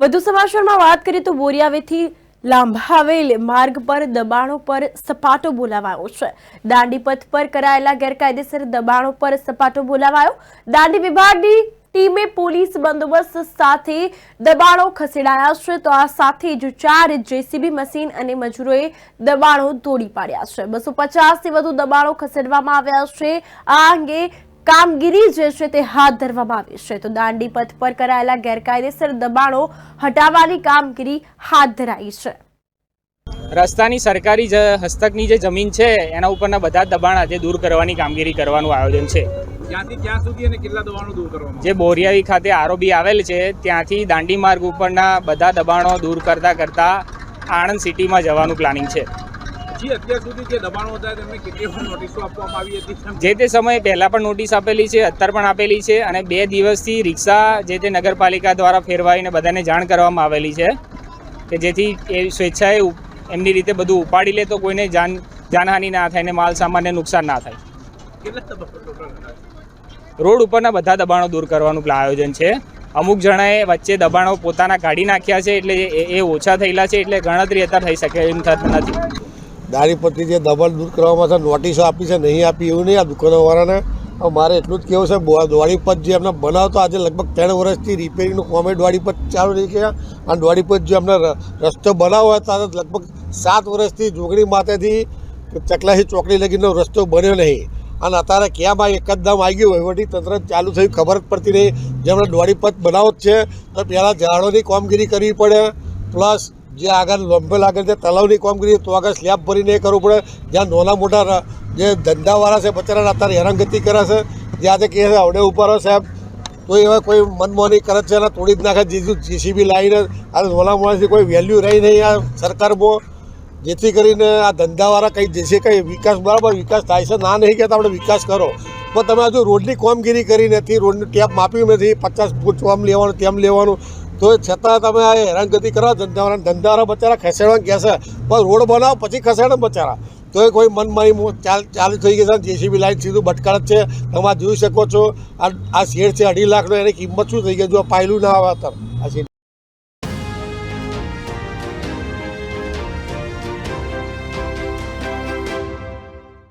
વધુ સમાચારમાં વાત કરીએ તો બોરિયાવેથી લાંભાવેલ માર્ગ પર દબાણો પર સપાટો બોલાવાયો છે. દાંડી પથ પર કરાયેલા ગેરકાયદેસર દબાણો પર સપાટો બોલાવાયો. દાંડી વિભાગની ટીમે પોલીસ બંદોબસ્ત સાથે દબાણો ખસેડાયા છે. તો આ સાથે જ ચાર જેસીબી મશીન અને મજૂરોએ દબાણો તોડી પાડ્યા છે. બસો પચાસથી વધુ દબાણો ખસેડવામાં આવ્યા છે. આ અંગે કામગીરી જે છે તે હાથ ધરવામાં આવી છે. તો દાંડી પથ પર કરાયેલા ગેરકાયદેસર દબાણો હટાવવાની કામગીરી હાથ ધરાઈ છે. રસ્તાની સરકારી હસ્તકની જે જમીન છે એના ઉપરના બધા દબાણ આજે દૂર કરવાની કામગીરી કરવાનું આયોજન છે. ક્યાંથી ક્યાં સુધી અને કેટલા દબાણો દૂર કરવામાં જે બોરિયાવી ખાતે આરોબી આવેલ છે ત્યાંથી દાંડી માર્ગ ઉપરના બધા દબાણો દૂર કરતા કરતા આણંદ સિટીમાં જવાનું પ્લાનિંગ છે. જી તે સમયે પહેલાં પણ નોટિસ આપેલી છે અત્યાર પણ આપેલી છે અને બે દિવસથી રિક્ષા જે તે નગરપાલિકા દ્વારા ફેરવાઈને બધાને જાણ કરવામાં આવેલી છે કે જેથી એ સ્વેચ્છાએ એમની રીતે બધું ઉપાડી લે તો કોઈને જાન જાનહાનિ ના થાય ને માલ સામાનને નુકસાન ના થાય. રોડ ઉપરના બધા દબાણો દૂર કરવાનું આયોજન છે. અમુક જણાએ વચ્ચે દબાણો પોતાના કાઢી નાખ્યા છે એટલે એ- એ ઓછા થયેલા છે એટલે ગણતરી અત્યારે થઈ શકે એમ થતું નથી. દારી પરથી જે દબાણ દૂર કરવામાં છે, નોટિસો આપી છે, નહીં આપી એવું નહીં, આ દુકાનોવાળાને. મારે એટલું જ કહેવું છે, બો- જે એમને બનાવતો આજે લગભગ ત્રણ વર્ષથી રિપેરિંગનું કોમે દ્વાડીપત ચાલુ રહી ગયા અને દ્વાડીપત જે એમને રસ્તો બનાવો હતો આજે લગભગ સાત વર્ષથી જોગણી માથેથી ચકલાસી ચોકડી લગીનો રસ્તો બન્યો નહીં. અને અત્યારે ક્યાં ભાઈ દામ આવી ગયું, વહીવટી તંત્ર ચાલુ થયું, ખબર જ પડતી નહીં. જેમણે દ્વાડીપત બનાવો જ છે, તો પહેલાં ઝાડોની કામગીરી કરવી પડે. પ્લસ જે આગળ લોંબેલ આગળ જે તલાવની કામગીરી તો આગળ સ્લેબ ભરીને કરવું પડે. જ્યાં નાના મોટા જે ધંધાવાળા છે, બચારાને અત્યારે હેરાનગતિ કરે છે, જે આજે કહે છે અવડે ઉપર સાહેબ. તો એવા કોઈ મનમોહની કરે છે અને તોડી જ નાખે, જીજું જીસીબી લાવીને. આ નાના મોટાથી કોઈ વેલ્યુ રહી નહીં આ સરકારમાં. જેથી કરીને આ ધંધાવાળા કંઈ જશે કંઈ વિકાસ, બરાબર વિકાસ થાય છે, ના નહીં કહેતા, આપણે વિકાસ કરો. પણ તમે હજુ રોડની કામગીરી કરી નથી, રોડનું ટેપ માપ્યું નથી, પચાસ ફૂટ આમ લેવાનું, તેમ લેવાનું. તો છતાં તમે આ હેરાનગતિ કરો, ધંધાવાળા ધંધાવાળા બચારા ખસેડવા કહેશે પણ રોડ બનાવો, પછી ખસેડે બચારા. તો એ કોઈ મનમાની ચાલ ચાલુ થઈ ગઈ છે. જેસીબી લાઈન સીધું ભટકાળ છે. તમે જોઈ શકો છો. આ શેડ છે અઢી લાખનો, એની કિંમત શું થઈ ગઈ? જો પાયલું ના આવે આ શેડ